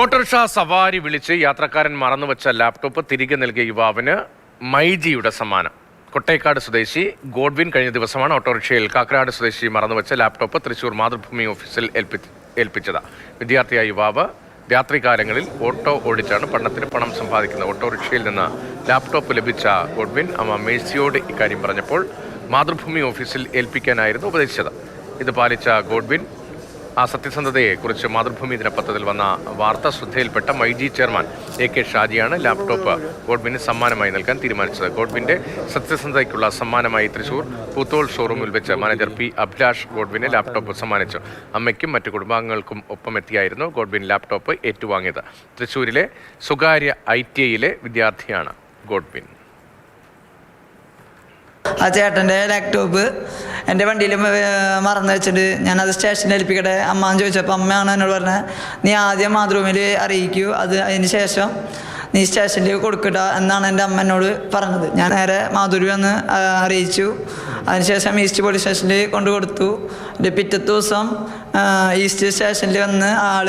Autorickshaw സവാരി വിളിച്ച് യാത്രക്കാരൻ മറന്നുവച്ച ലാപ്ടോപ്പ് തിരികെ നൽകിയ യുവാവിന് മൈജിയുടെ സമ്മാനം. കൊട്ടേക്കാട് സ്വദേശി ഗോഡ്വിൻ കഴിഞ്ഞ ദിവസമാണ് ഓട്ടോറിക്ഷയിൽ കാക്കനാട് സ്വദേശി മറന്നുവച്ച ലാപ്ടോപ്പ് തൃശൂർ മാതൃഭൂമി ഓഫീസിൽ ഏൽപ്പി ഏൽപ്പിച്ചത്. വിദ്യാർത്ഥിയായ യുവാവ് രാത്രികാലങ്ങളിൽ ഓട്ടോ ഓടിച്ചാണ് പഠനത്തിന് പണം സമ്പാദിക്കുന്നത്. ഓട്ടോറിക്ഷയിൽ നിന്ന് ലാപ്ടോപ്പ് ലഭിച്ച ഗോഡ്വിൻ അമ്മ മേഴ്സിയോട് ഇക്കാര്യം പറഞ്ഞപ്പോൾ മാതൃഭൂമി ഓഫീസിൽ ഏൽപ്പിക്കാനായിരുന്നു ഉപദേശിച്ചത്. ഇത് പാലിച്ച ഗോഡ്വിൻ ആ സത്യസന്ധതയെ കുറിച്ച് മാതൃഭൂമി ദിനപത്രത്തിൽ വന്ന വാർത്ത ശ്രദ്ധയിൽപ്പെട്ട my G chairman A K ഷാജിയാണ് laptop ഗോഡ്വിന് സമ്മാനമായി നൽകാൻ തീരുമാനിച്ചത്. ഗോഡ്വിന്റെ സത്യസന്ധതയ്ക്കുള്ള സമ്മാനമായി തൃശൂർ പൂത്തോൾ ഷോറൂമിൽ വെച്ച് മാനേജർ പി അഭിലാഷ് ഗോഡ്വിന് ലാപ്ടോപ്പ് സമ്മാനിച്ചു. അമ്മയ്ക്കും മറ്റു കുടുംബാംഗങ്ങൾക്കും ഒപ്പം ഒപ്പമെത്തിയായിരുന്നു ഗോഡ്വിൻ ലാപ്ടോപ്പ് ഏറ്റുവാങ്ങിയത്. തൃശൂരിലെ സ്വകാര്യ ഐ ടി ഐയിലെ വിദ്യാർത്ഥിയാണ് ഗോഡ്വിൻ. ആ ചേട്ടന്റെ ലാപ്ടോപ്പ് എന്റെ വണ്ടിയിൽ മറന്നു വെച്ചിട്ട് ഞാനത് സ്റ്റേഷനിൽ ഏൽപ്പിക്കട്ടെ? അമ്മ എന്ന് ചോദിച്ചപ്പോൾ അമ്മയാണ് എന്നോട് പറഞ്ഞത് നീ ആദ്യം മാതൃഭൂമിയിൽ അറിയിക്കൂ അത് അതിന് ശേഷം നീ സ്റ്റേഷനിൽ കൊടുക്കട്ട എന്നാണ് എന്റെ അമ്മ എന്നോട് പറഞ്ഞത്. ഞാൻ നേരെ മാധുരി വന്ന് അറിയിച്ചു. അതിനുശേഷം ഈസ്റ്റ് പോലീസ് സ്റ്റേഷനിൽ കൊണ്ടു കൊടുത്തു. എന്റെ പിറ്റത്തെ ദിവസം ഈസ്റ്റ് സ്റ്റേഷനിൽ വന്ന് ആൾ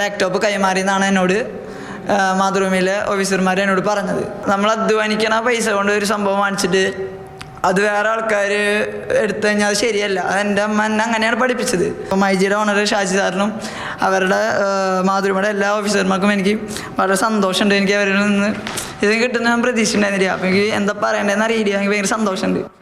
ലാപ്ടോപ്പ് കൈമാറി എന്നാണ് എന്നോട് മാതൃഭൂമിയിലെ ഓഫീസർമാർ എന്നോട് പറഞ്ഞത്. നമ്മൾ അധ്വാനിക്കണ പൈസ കൊണ്ട് ഒരു സംഭവം വാങ്ങിച്ചിട്ട് അത് വേറെ ആൾക്കാർ എടുത്തു കഴിഞ്ഞാൽ അത് ശരിയല്ല. എന്റെ അമ്മ എന്നെ അങ്ങനെയാണ് പഠിപ്പിച്ചത്. അപ്പം മൈജിയുടെ ഓണർ ഷാജി സാറിനും അവരുടെ മാതൃമയുടെ എല്ലാ ഓഫീസർമാർക്കും എനിക്ക് വളരെ സന്തോഷമുണ്ട്. എനിക്ക് അവരിൽ നിന്ന് ഇത് കിട്ടുന്ന ഞാൻ പ്രതീക്ഷ ഉണ്ടായിരുന്നില്ല അപ്പം എനിക്ക് എന്താ പറയേണ്ടതെന്ന് അറിയില്ല. എനിക്ക് ഭയങ്കര സന്തോഷമുണ്ട്.